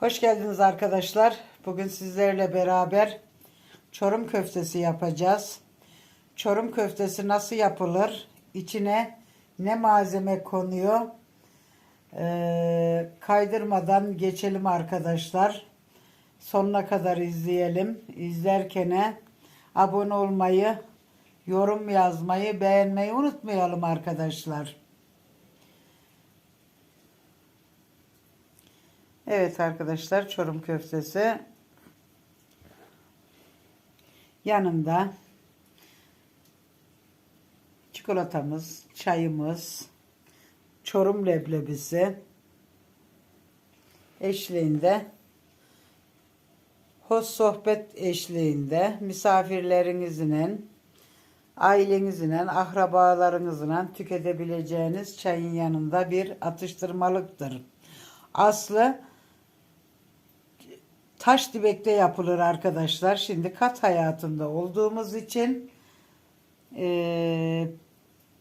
Hoş geldiniz arkadaşlar. Bugün sizlerle beraber çorum köftesi yapacağız. Çorum köftesi nasıl yapılır? İçine ne malzeme konuyor? Ee, kaydırmadan geçelim arkadaşlar. Sonuna kadar izleyelim. İzlerken abone olmayı, yorum yazmayı, beğenmeyi unutmayalım arkadaşlar. Evet arkadaşlar çorum köftesi yanında çikolatamız, çayımız, çorum leblebisi eşliğinde hoş sohbet eşliğinde misafirlerinizin ailenizin, akrabalarınızla tüketebileceğiniz çayın yanında bir atıştırmalıktır. Aslı taş dibekte yapılır arkadaşlar. Şimdi kat hayatında olduğumuz için e,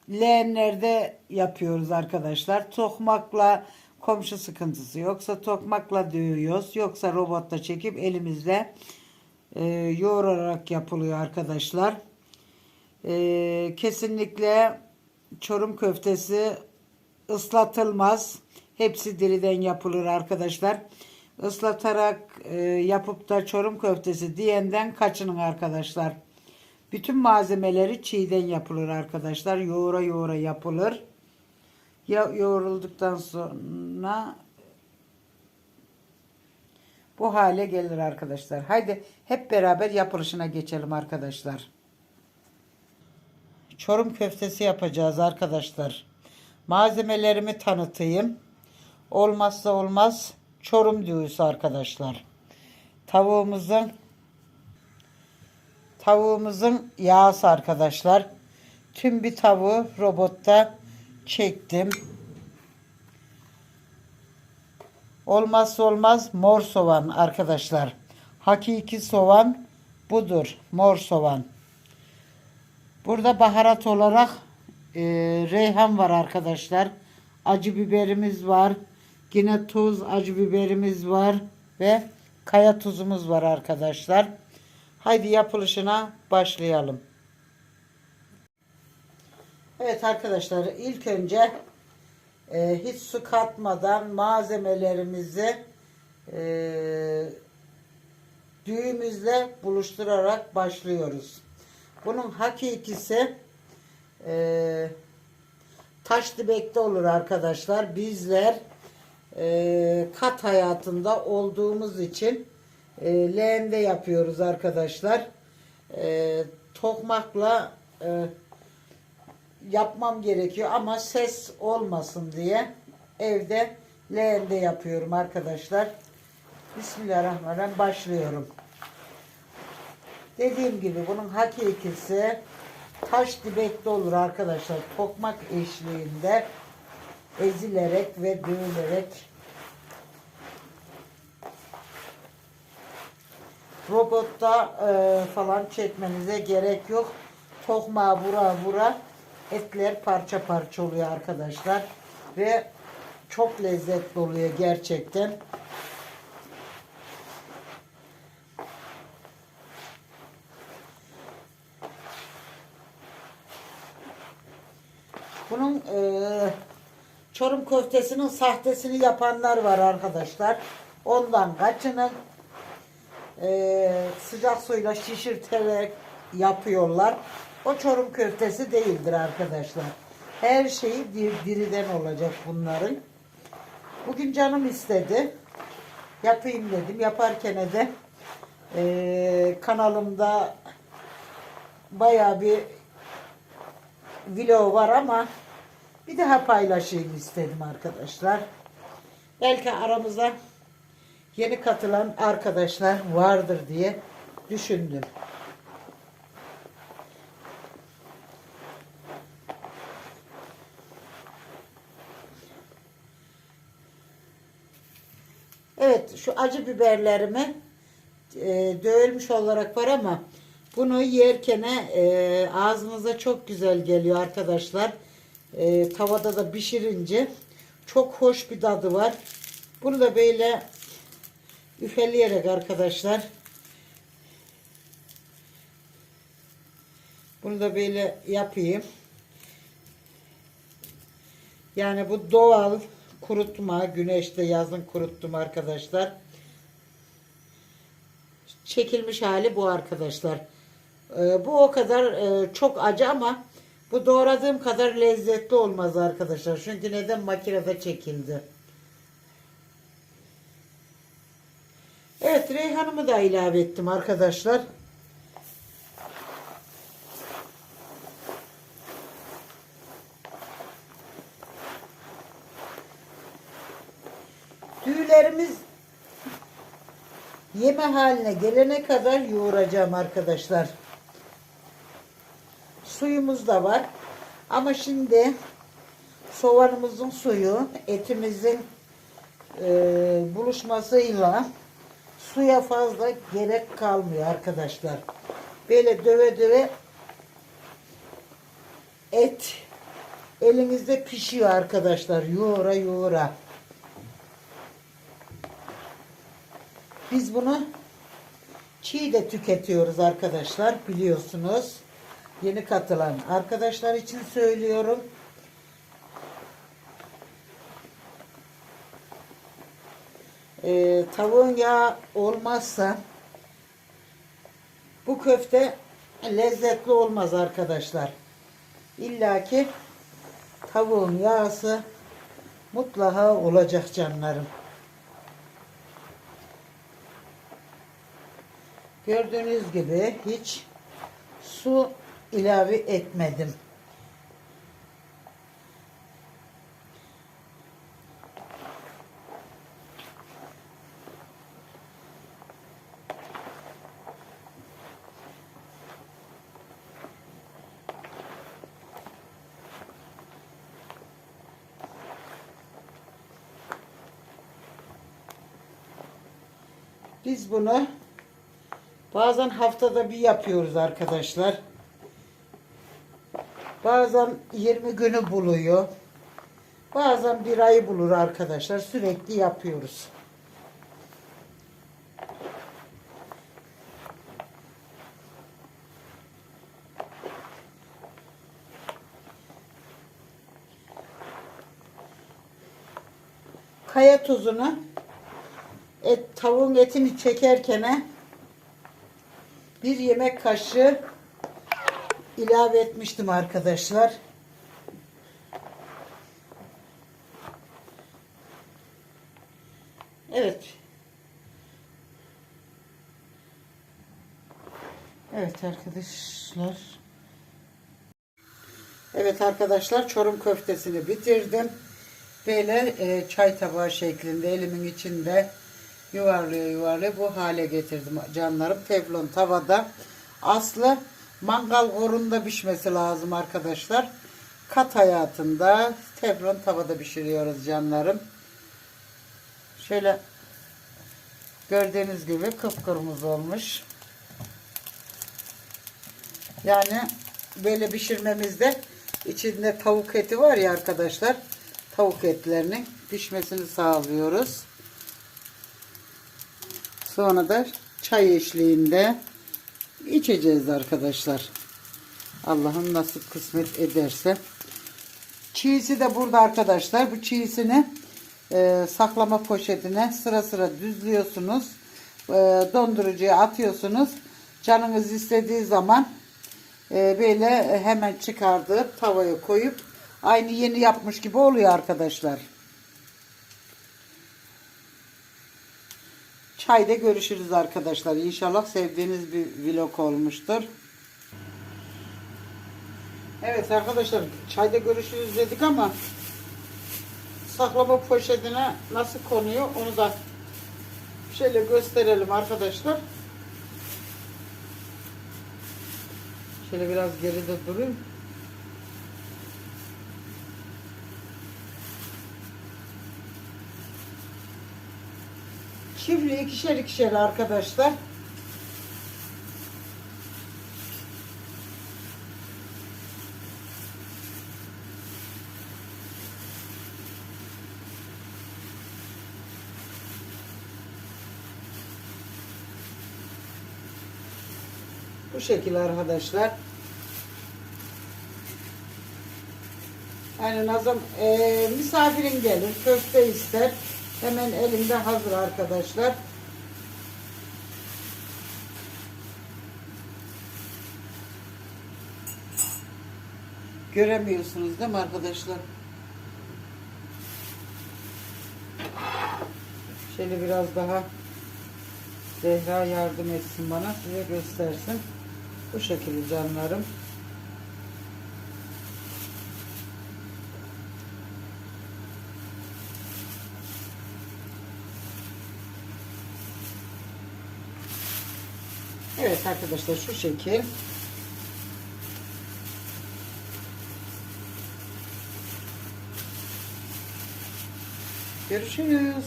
leğenlerde yapıyoruz arkadaşlar. Tokmakla komşu sıkıntısı yoksa tokmakla dövüyoruz. Yoksa robotla çekip elimizle e, yoğurarak yapılıyor arkadaşlar. E, kesinlikle çorum köftesi ıslatılmaz. Hepsi diriden yapılır arkadaşlar. Islatarak e, yapıp da çorum köftesi diyenden kaçının arkadaşlar. Bütün malzemeleri çiğden yapılır arkadaşlar. Yoğura yoğura yapılır. Ya yoğrulduktan sonra bu hale gelir arkadaşlar. Haydi hep beraber yapılışına geçelim arkadaşlar. Çorum köftesi yapacağız arkadaşlar. Malzemelerimi tanıtayım. Olmazsa olmaz çorum düğüsü arkadaşlar. Tavuğumuzun tavuğumuzun yağısı arkadaşlar. Tüm bir tavuğu robotta çektim. Olmazsa olmaz mor soğan arkadaşlar. Hakiki soğan budur. Mor soğan. Burada baharat olarak e, reyhan var arkadaşlar. Acı biberimiz var. Yine tuz, acı biberimiz var ve kaya tuzumuz var arkadaşlar. Haydi yapılışına başlayalım. Evet arkadaşlar ilk önce e, hiç su katmadan malzemelerimizi e, düğümüzle buluşturarak başlıyoruz. Bunun hakikisi e, taş dibekte olur arkadaşlar. Bizler e, kat hayatında olduğumuz için e, leğende yapıyoruz arkadaşlar. E, tokmakla e, yapmam gerekiyor ama ses olmasın diye evde leğende yapıyorum arkadaşlar. Bismillahirrahmanirrahim başlıyorum. Dediğim gibi bunun hakikisi taş dibekte olur arkadaşlar. Tokmak eşliğinde ezilerek ve dövülerek robotta e, falan çekmenize gerek yok. Tokmağa vura vura etler parça parça oluyor arkadaşlar. Ve çok lezzetli oluyor gerçekten. Bunun e, Çorum köftesinin sahtesini yapanlar var arkadaşlar. Ondan kaçının e, sıcak suyla şişirterek yapıyorlar. O çorum köftesi değildir arkadaşlar. Her şeyi dir, diriden olacak bunların. Bugün canım istedi. Yapayım dedim. Yaparken de e, kanalımda baya bir vlog var ama bir daha paylaşayım istedim arkadaşlar. Belki aramızda yeni katılan arkadaşlar vardır diye düşündüm. Evet şu acı biberlerimi e, dövülmüş olarak var ama bunu yerken e, ağzınıza çok güzel geliyor arkadaşlar. E, tavada da pişirince çok hoş bir tadı var. Bunu da böyle üfeleyerek arkadaşlar bunu da böyle yapayım. Yani bu doğal kurutma, güneşte yazın kuruttum arkadaşlar. Çekilmiş hali bu arkadaşlar. Ee, bu o kadar e, çok acı ama bu doğradığım kadar lezzetli olmaz arkadaşlar. Çünkü neden makinede çekildi. Evet reyhanımı da ilave ettim arkadaşlar. Tüylerimiz yeme haline gelene kadar yoğuracağım arkadaşlar. Suyumuz da var. Ama şimdi soğanımızın suyu etimizin e, buluşmasıyla suya fazla gerek kalmıyor arkadaşlar. Böyle döve döve et elinizde pişiyor arkadaşlar. Yoğura yoğura. Biz bunu çiğ de tüketiyoruz arkadaşlar biliyorsunuz. Yeni katılan arkadaşlar için söylüyorum. Ee, tavuğun yağı olmazsa bu köfte lezzetli olmaz arkadaşlar. İlla ki tavuğun yağısı mutlaka olacak canlarım. Gördüğünüz gibi hiç su ilave etmedim. Biz bunu bazen haftada bir yapıyoruz arkadaşlar. Bazen 20 günü buluyor. Bazen bir ayı bulur arkadaşlar. Sürekli yapıyoruz. Kaya tuzunu et, tavuğun etini çekerken bir yemek kaşığı ilave etmiştim arkadaşlar. Evet. Evet arkadaşlar. Evet arkadaşlar çorum köftesini bitirdim. Böyle e, çay tabağı şeklinde elimin içinde yuvarlaya yuvarlaya bu hale getirdim canlarım. Teflon tavada. Aslı mangal horunda pişmesi lazım arkadaşlar. Kat hayatında teflon tavada pişiriyoruz canlarım. Şöyle gördüğünüz gibi kıpkırmızı olmuş. Yani böyle pişirmemizde içinde tavuk eti var ya arkadaşlar. Tavuk etlerinin pişmesini sağlıyoruz. Sonra da çay eşliğinde içeceğiz arkadaşlar. Allah'ın nasip kısmet ederse. Çiğsi de burada arkadaşlar. Bu çiğsini e, saklama poşetine sıra sıra düzlüyorsunuz. E, dondurucuya atıyorsunuz. Canınız istediği zaman e, böyle hemen çıkardıp tavaya koyup aynı yeni yapmış gibi oluyor arkadaşlar. Çayda görüşürüz arkadaşlar. İnşallah sevdiğiniz bir vlog olmuştur. Evet arkadaşlar çayda görüşürüz dedik ama saklama poşetine nasıl konuyor onu da şöyle gösterelim arkadaşlar. Şöyle biraz geride durayım. Küflü ikişer ikişer arkadaşlar. Bu şekil arkadaşlar. Yani Nazım e, misafirin gelir, köfte ister. Hemen elimde hazır arkadaşlar. Göremiyorsunuz değil mi arkadaşlar? Şöyle biraz daha Zehra yardım etsin bana size göstersin. Bu şekilde canlarım. Evet arkadaşlar şu şekil. Görüşürüz.